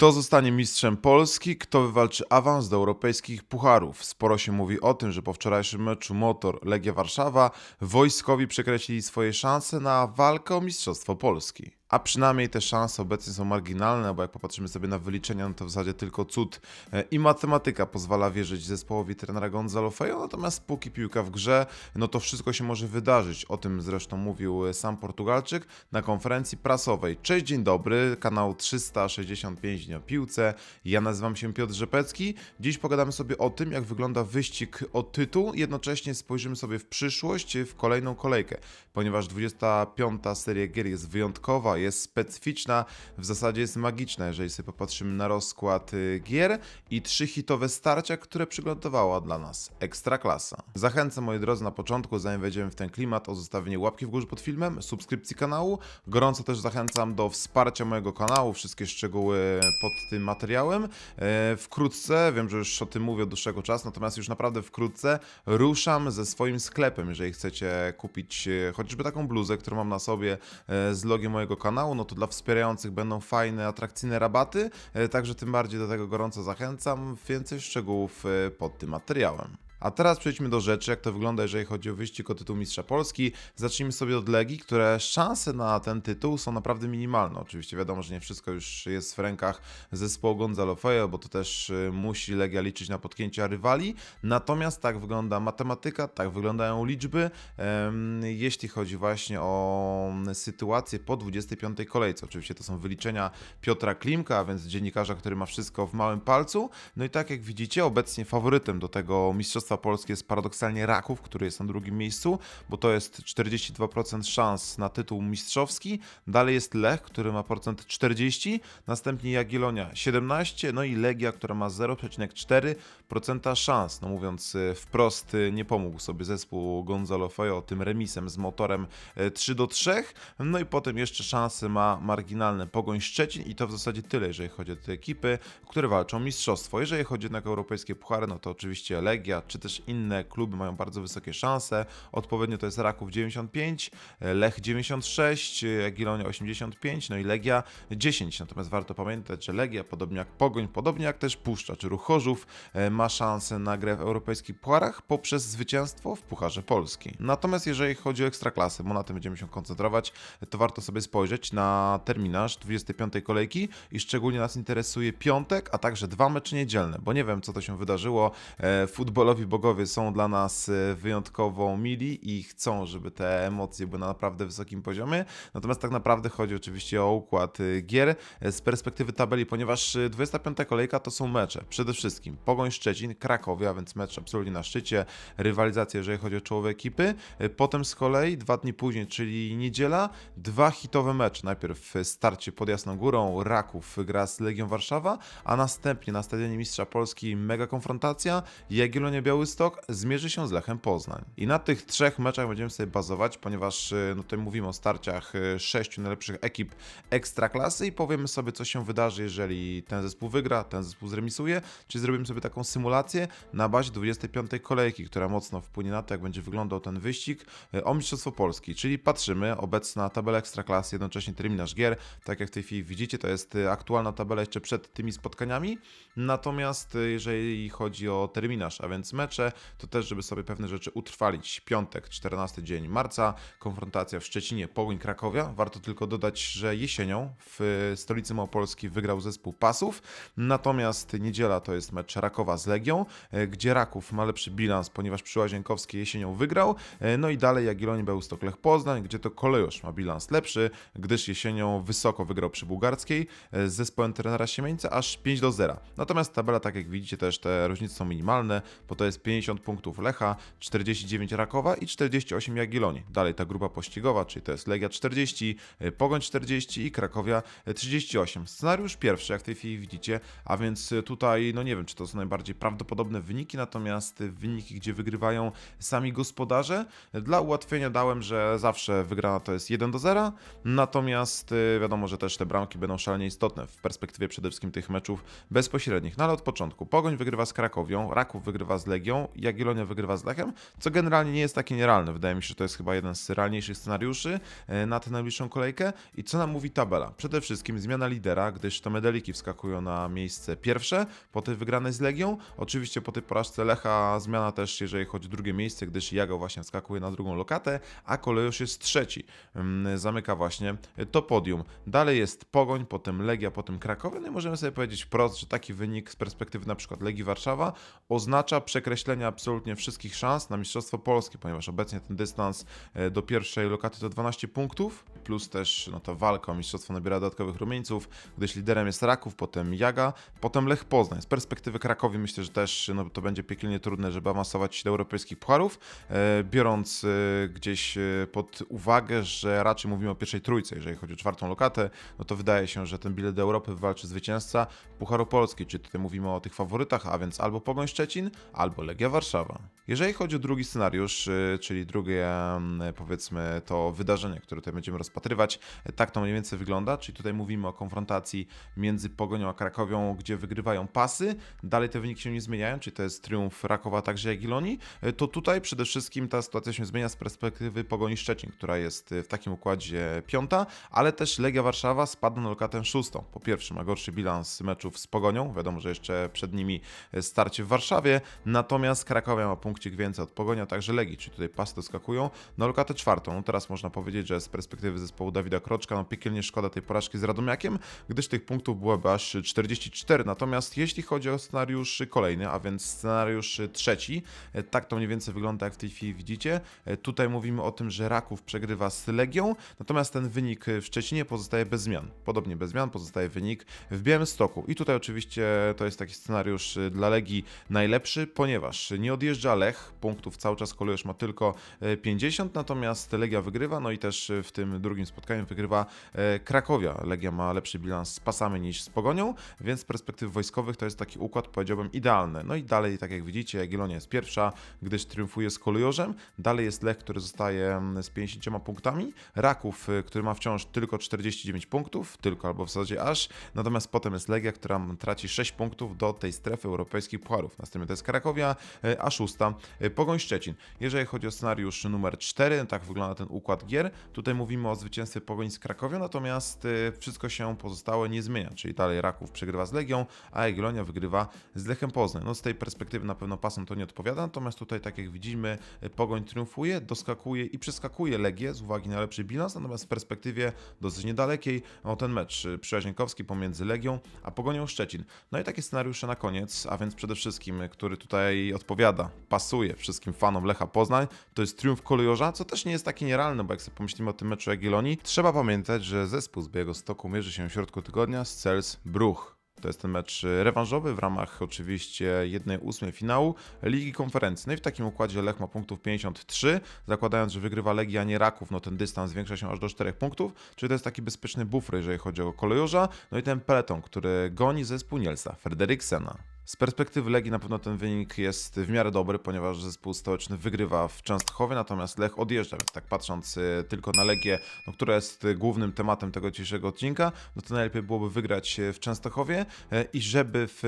Kto zostanie mistrzem Polski, kto wywalczy awans do europejskich pucharów? Sporo się mówi o tym, że po wczorajszym meczu Motor Legia Warszawa wojskowi przekreślili swoje szanse na walkę o mistrzostwo Polski. A przynajmniej te szanse obecnie są marginalne, bo jak popatrzymy sobie na wyliczenia, no to w zasadzie tylko cud e, i matematyka pozwala wierzyć zespołowi trenera Gonzalo Fejo, natomiast póki piłka w grze, no to wszystko się może wydarzyć. O tym zresztą mówił e, sam Portugalczyk na konferencji prasowej. Cześć, dzień dobry, kanał 365 Dni o Piłce. Ja nazywam się Piotr Rzepecki. Dziś pogadamy sobie o tym, jak wygląda wyścig o tytuł. Jednocześnie spojrzymy sobie w przyszłość, w kolejną kolejkę, ponieważ 25. seria gier jest wyjątkowa, jest specyficzna, w zasadzie jest magiczna, jeżeli sobie popatrzymy na rozkład y, gier i trzy hitowe starcia, które przygotowała dla nas Ekstraklasa. Zachęcam moi drodzy na początku, zanim wejdziemy w ten klimat, o zostawienie łapki w górze pod filmem, subskrypcji kanału. Gorąco też zachęcam do wsparcia mojego kanału, wszystkie szczegóły pod tym materiałem. E, Wkrótce, wiem, że już o tym mówię od dłuższego czasu, natomiast już naprawdę wkrótce ruszam ze swoim sklepem, jeżeli chcecie kupić e, chociażby taką bluzę, którą mam na sobie e, z logiem mojego kanału, no to dla wspierających będą fajne, atrakcyjne rabaty, e, także tym bardziej do tego gorąco zachęcam. Więcej szczegółów e, pod tym materiałem. A teraz przejdźmy do rzeczy, jak to wygląda, jeżeli chodzi o wyścig o tytuł Mistrza Polski. Zacznijmy sobie od Legii, które szanse na ten tytuł są naprawdę minimalne. Oczywiście wiadomo, że nie wszystko już jest w rękach zespołu Gonzalo Fejo, bo to też y, musi Legia liczyć na potknięcia rywali. Natomiast tak wygląda matematyka, tak wyglądają liczby, jeśli chodzi właśnie o sytuację po 25. kolejce. Oczywiście to są wyliczenia Piotra Klimka, a więc dziennikarza, który ma wszystko w małym palcu. No i tak jak widzicie, obecnie faworytem do tego Mistrzostwa Polski jest paradoksalnie Raków, który jest na drugim miejscu, bo to jest 42% szans na tytuł mistrzowski. Dalej jest Lech, który ma procent 40, następnie Jagiellonia 17, no i Legia, która ma 0,4% szans. No mówiąc y, wprost, y, nie pomógł sobie zespół Gonzalo Fejo tym remisem z motorem y, 3 do 3. No i potem jeszcze szanse ma marginalne Pogoń Szczecin i to w zasadzie tyle, jeżeli chodzi o te ekipy, które walczą o mistrzostwo. Jeżeli chodzi jednak o europejskie puchary, no to oczywiście Legia, czy też inne kluby mają bardzo wysokie szanse. Odpowiednio to jest Raków 95, Lech 96, Jagiellonia 85, no i Legia 10. Natomiast warto pamiętać, że Legia, podobnie jak Pogoń, podobnie jak też Puszcza czy Ruch Chorzów, e, ma szansę na grę w europejskich pucharach poprzez zwycięstwo w Pucharze Polski. Natomiast jeżeli chodzi o ekstraklasy, bo na tym będziemy się koncentrować, to warto sobie spojrzeć na terminarz 25. kolejki i szczególnie nas interesuje piątek, a także dwa mecze niedzielne, bo nie wiem co to się wydarzyło. E, Futbolowi bogowie są dla nas e, wyjątkowo mili i chcą, żeby te emocje były na naprawdę wysokim poziomie. Natomiast tak naprawdę chodzi oczywiście o układ e, gier e, z perspektywy tabeli, ponieważ e, 25. kolejka to są mecze. Przede wszystkim Pogoń Szczecin, Krakowie, a więc mecz absolutnie na szczycie, rywalizacja jeżeli chodzi o czołowe ekipy. Potem z kolei dwa dni później, czyli niedziela, dwa hitowe mecze. Najpierw starcie pod Jasną Górą, Raków gra z Legią Warszawa, a następnie na Stadionie Mistrza Polski mega konfrontacja, Jagiellonia Białystok zmierzy się z Lechem Poznań. I na tych trzech meczach będziemy sobie bazować, ponieważ e, no tutaj mówimy o starciach e, sześciu najlepszych ekip ekstraklasy i powiemy sobie, co się wydarzy, jeżeli ten zespół wygra, ten zespół zremisuje, czy zrobimy sobie taką symulację na bazie 25. kolejki, która mocno wpłynie na to, jak będzie wyglądał ten wyścig e, o Mistrzostwo Polski. Czyli patrzymy, obecna tabela ekstraklasy, jednocześnie terminarz gier, tak jak w tej chwili widzicie, to jest aktualna tabela jeszcze przed tymi spotkaniami, natomiast jeżeli chodzi o terminarz, a więc mecze, to też, żeby sobie pewne rzeczy utrwalić. Piątek, 14 dzień marca, konfrontacja w Szczecinie, Pogoń Krakowia. Warto tylko dodać, że jesienią w stolicy Małopolski wygrał zespół Pasów, natomiast niedziela to jest mecz Rakowa z Legią, e, gdzie Raków ma lepszy bilans, ponieważ przy Łazienkowskiej jesienią wygrał, e, no i dalej Jagiellonii Białystok Lech Poznań, gdzie to Kolejosz ma bilans lepszy, gdyż jesienią wysoko wygrał przy Bułgarskiej e, z zespołem trenera Siemieńca aż 5 do 0. Natomiast tabela, tak jak widzicie, też te różnice są minimalne, bo to jest 50 punktów Lecha, 49 Rakowa i 48 Jagiellonii. Dalej ta grupa pościgowa, czyli to jest Legia 40, e, Pogoń 40 i Krakowia e, 38. Scenariusz pierwszy, jak w tej chwili widzicie, a więc e, tutaj, no nie wiem, czy to są najbardziej prawdopodobne wyniki, natomiast e, wyniki, gdzie wygrywają sami gospodarze. Dla ułatwienia dałem, że zawsze wygrana to jest 1 do 0, natomiast wiadomo, że też te bramki będą szalenie istotne w perspektywie przede wszystkim tych meczów bezpośrednich. No ale od początku Pogoń wygrywa z Krakowią, Raków wygrywa z Legią, Legią, Jagiellonia wygrywa z Lechem, co generalnie nie jest takie nierealne. Wydaje mi się, że to jest chyba jeden z realniejszych scenariuszy e, na tę najbliższą kolejkę. I co nam mówi tabela? Przede wszystkim zmiana lidera, gdyż to Medeliki wskakują na miejsce pierwsze po tej wygranej z Legią. Oczywiście po tej porażce Lecha zmiana też, jeżeli chodzi o drugie miejsce, gdyż Jago właśnie wskakuje na drugą lokatę, a Kolejusz jest trzeci. Ym, Zamyka właśnie to podium. Dalej jest Pogoń, potem Legia, potem Krakowie. No i możemy sobie powiedzieć wprost, że taki wynik z perspektywy na przykład Legii Warszawa oznacza przekreślenie absolutnie wszystkich szans na Mistrzostwo Polskie, ponieważ obecnie ten dystans e, do pierwszej lokaty to 12 punktów, plus też no to walka o mistrzostwo nabiera dodatkowych rumieńców, gdyż liderem jest Raków, potem Jaga, potem Lech Poznań. Z perspektywy Krakowi myślę, że też no, to będzie piekielnie trudne, żeby awansować do europejskich pucharów, e, biorąc e, gdzieś pod uwagę, że raczej mówimy o pierwszej trójce, jeżeli chodzi o czwartą lokatę, no to wydaje się, że ten bilet do Europy wywalczy zwycięzca Pucharu Polski, czyli tutaj mówimy o tych faworytach, a więc albo Pogoń Szczecin, albo Legia Warszawa. Jeżeli chodzi o drugi scenariusz, y, czyli drugie powiedzmy to wydarzenie, które tutaj będziemy rozpatrywać, y, tak to mniej więcej wygląda, czyli tutaj mówimy o konfrontacji między Pogonią a Krakowią, gdzie wygrywają pasy, dalej te wyniki się nie zmieniają, czyli to jest triumf Rakowa, także Jagiellonii, y, to tutaj przede wszystkim ta sytuacja się zmienia z perspektywy Pogoni Szczecin, która jest y, w takim układzie piąta, ale też Legia Warszawa spada na lokatę szóstą. Po pierwsze ma gorszy bilans meczów z Pogonią, wiadomo, że jeszcze przed nimi starcie w Warszawie, natomiast Krakowia ma punkcik więcej od Pogonia, także Legii, czyli tutaj pasy doskakują na lokatę czwartą. No teraz można powiedzieć, że z perspektywy zespołu Dawida Kroczka, no piekielnie szkoda tej porażki z Radomiakiem, gdyż tych punktów byłoby aż 44, natomiast jeśli chodzi o scenariusz kolejny, a więc scenariusz trzeci, e, tak to mniej więcej wygląda jak w tej chwili widzicie. E, Tutaj mówimy o tym, że Raków przegrywa z Legią, natomiast ten wynik w Szczecinie pozostaje bez zmian. Podobnie bez zmian pozostaje wynik w Białymstoku. I tutaj oczywiście to jest taki scenariusz dla Legii najlepszy, ponieważ nie odjeżdża Lech, punktów cały czas kolejusz ma tylko e, 50, natomiast Legia wygrywa, no i też w tym drugim spotkaniu wygrywa e, Krakowia. Legia ma lepszy bilans z pasami niż z Pogonią, więc z perspektyw wojskowych to jest taki układ, powiedziałbym, idealny. No i dalej, tak jak widzicie, Jagiellonia jest pierwsza, gdyż triumfuje z Kolejorzem. Dalej jest Lech, który zostaje z 50 punktami. Raków, który ma wciąż tylko 49 punktów, tylko albo w zasadzie aż. Natomiast potem jest Legia, która traci 6 punktów do tej strefy europejskich pucharów. Następnie to jest Krakowia, a szósta y, Pogoń Szczecin. Jeżeli chodzi o scenariusz numer 4, tak wygląda ten układ gier. Tutaj mówimy o zwycięstwie Pogoń z Krakowią, natomiast y, wszystko się pozostałe nie zmienia, czyli dalej Raków przegrywa z Legią, a Jagiellonia wygrywa z Lechem Poznań. No z tej perspektywy na pewno pasem to nie odpowiada, natomiast tutaj tak jak widzimy y, Pogoń triumfuje, doskakuje i przeskakuje Legię z uwagi na lepszy bilans, natomiast w perspektywie dosyć niedalekiej o ten mecz przyjaźnienkowski pomiędzy Legią a Pogonią Szczecin. No i takie scenariusze na koniec, a więc przede wszystkim, który tutaj odpowiada, pasuje wszystkim fanom Lecha Poznań, to jest triumf kolejorza, co też nie jest takie nierealne, bo jak sobie pomyślimy o tym meczu Jagiellonii, trzeba pamiętać, że zespół z Białego Stoku mierzy się w środku tygodnia z Cels Bruch. To jest ten mecz rewanżowy w ramach oczywiście jednej ósmej finału Ligi Konferencji. I w takim układzie Lech ma punktów 53, zakładając, że wygrywa Legia, nie Raków, no ten dystans zwiększa się aż do 4 punktów, czyli to jest taki bezpieczny bufor, jeżeli chodzi o kolejorza. No i ten peleton, który goni zespół Nielsa, Frederiksena. Z perspektywy Legii na pewno ten wynik jest w miarę dobry, ponieważ zespół stołeczny wygrywa w Częstochowie, natomiast Lech odjeżdża, więc tak patrząc y, tylko na Legię, no, która jest głównym tematem tego dzisiejszego odcinka, no to najlepiej byłoby wygrać y, w Częstochowie y, i żeby w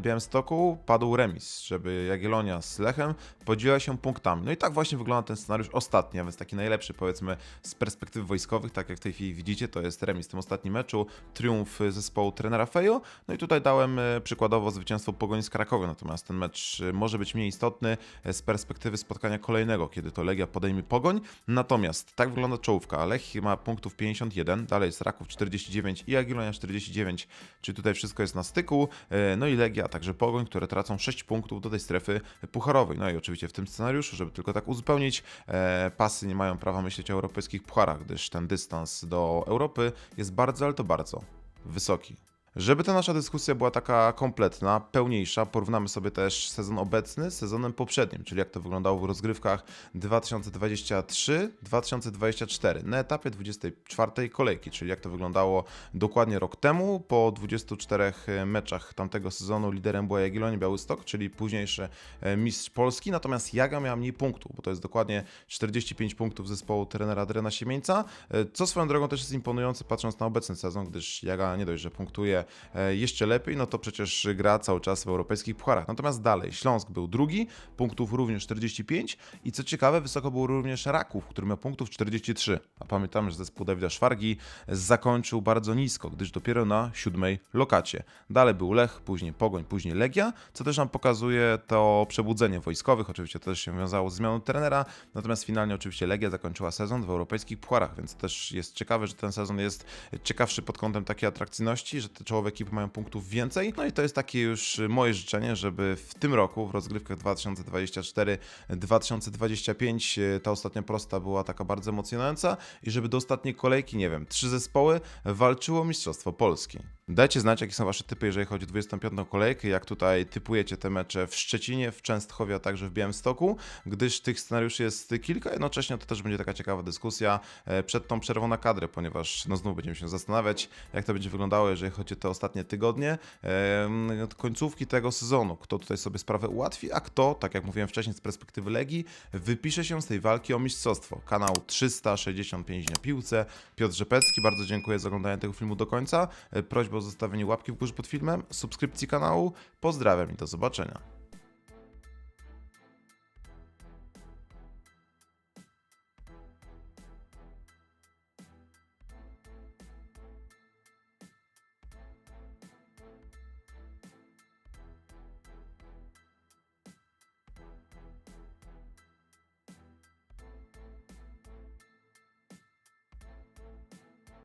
Białymstoku padł remis, żeby Jagiellonia z Lechem podzieliła się punktami. No i tak właśnie wygląda ten scenariusz ostatni, a więc taki najlepszy powiedzmy z perspektyw wojskowych, tak jak w tej chwili widzicie, to jest remis w tym ostatnim meczu, triumf zespołu trenera Fejo, no i tutaj dałem przykładowo zwycięstwo Pogoni z Krakowią, natomiast ten mecz y, może być mniej istotny y, z perspektywy spotkania kolejnego, kiedy to Legia podejmie Pogoń, natomiast tak wygląda czołówka, Lech ma punktów 51, dalej jest Raków 49 i Jagiellonia 49, czyli tutaj wszystko jest na styku, y, no i Legia, a także Pogoń, które tracą 6 punktów do tej strefy pucharowej, no i oczywiście w tym scenariuszu, żeby tylko tak uzupełnić, e, pasy nie mają prawa myśleć o europejskich pucharach, gdyż ten dystans do Europy jest bardzo, ale to bardzo wysoki. Żeby ta nasza dyskusja była taka kompletna, pełniejsza, porównamy sobie też sezon obecny z sezonem poprzednim, czyli jak to wyglądało w rozgrywkach 2023-2024 na etapie 24 kolejki, czyli jak to wyglądało dokładnie rok temu. Po 24 meczach tamtego sezonu liderem była Jagiellonia Białystok, czyli późniejszy e, mistrz Polski, natomiast Jaga miała mniej punktów, bo to jest dokładnie 45 punktów zespołu trenera Drena Siemieńca, e, co swoją drogą też jest imponujące patrząc na obecny sezon, gdyż Jaga nie dość, że punktuje e, jeszcze lepiej, no to przecież gra cały czas w europejskich pucharach. Natomiast dalej, Śląsk był drugi, punktów również 45 i co ciekawe, wysoko był również Raków, który miał punktów 43. A pamiętamy, że zespół Dawida Szwargi zakończył bardzo nisko, gdyż dopiero na siódmej lokacie. Dalej był Lech, później Pogoń, później Legia, co też nam pokazuje to przebudzenie wojskowych. Oczywiście to też się wiązało z zmianą trenera, natomiast finalnie oczywiście Legia zakończyła sezon w europejskich pucharach, więc też jest ciekawe, że ten sezon jest ciekawszy pod kątem takiej atrakcyjności, że te czołowe ekipy mają punktów więcej. No i to jest takie już moje życzenie, żeby w tym roku, w rozgrywkach 2024-2025, e, ta ostatnia prosta była taka bardzo emocjonująca i żeby do ostatniej kolejki, nie wiem, trzy zespoły walczyło Mistrzostwo Polski. Dajcie znać, jakie są wasze typy, jeżeli chodzi o 25. kolejkę, jak tutaj typujecie te mecze w Szczecinie, w Częstochowie, a także w Białymstoku, gdyż tych scenariuszy jest kilka, jednocześnie to też będzie taka ciekawa dyskusja e, przed tą przerwą na kadrę, ponieważ no znów będziemy się zastanawiać, jak to będzie wyglądało, jeżeli chodzi o te ostatnie tygodnie, em, końcówki tego sezonu, kto tutaj sobie sprawę ułatwi, a kto, tak jak mówiłem wcześniej z perspektywy Legii, wypisze się z tej walki o mistrzostwo. Kanał 365 na piłce, Piotr Rzepecki, bardzo dziękuję za oglądanie tego filmu do końca, E, prośba o zostawienie łapki w górze pod filmem, subskrypcji kanału, pozdrawiam i do zobaczenia.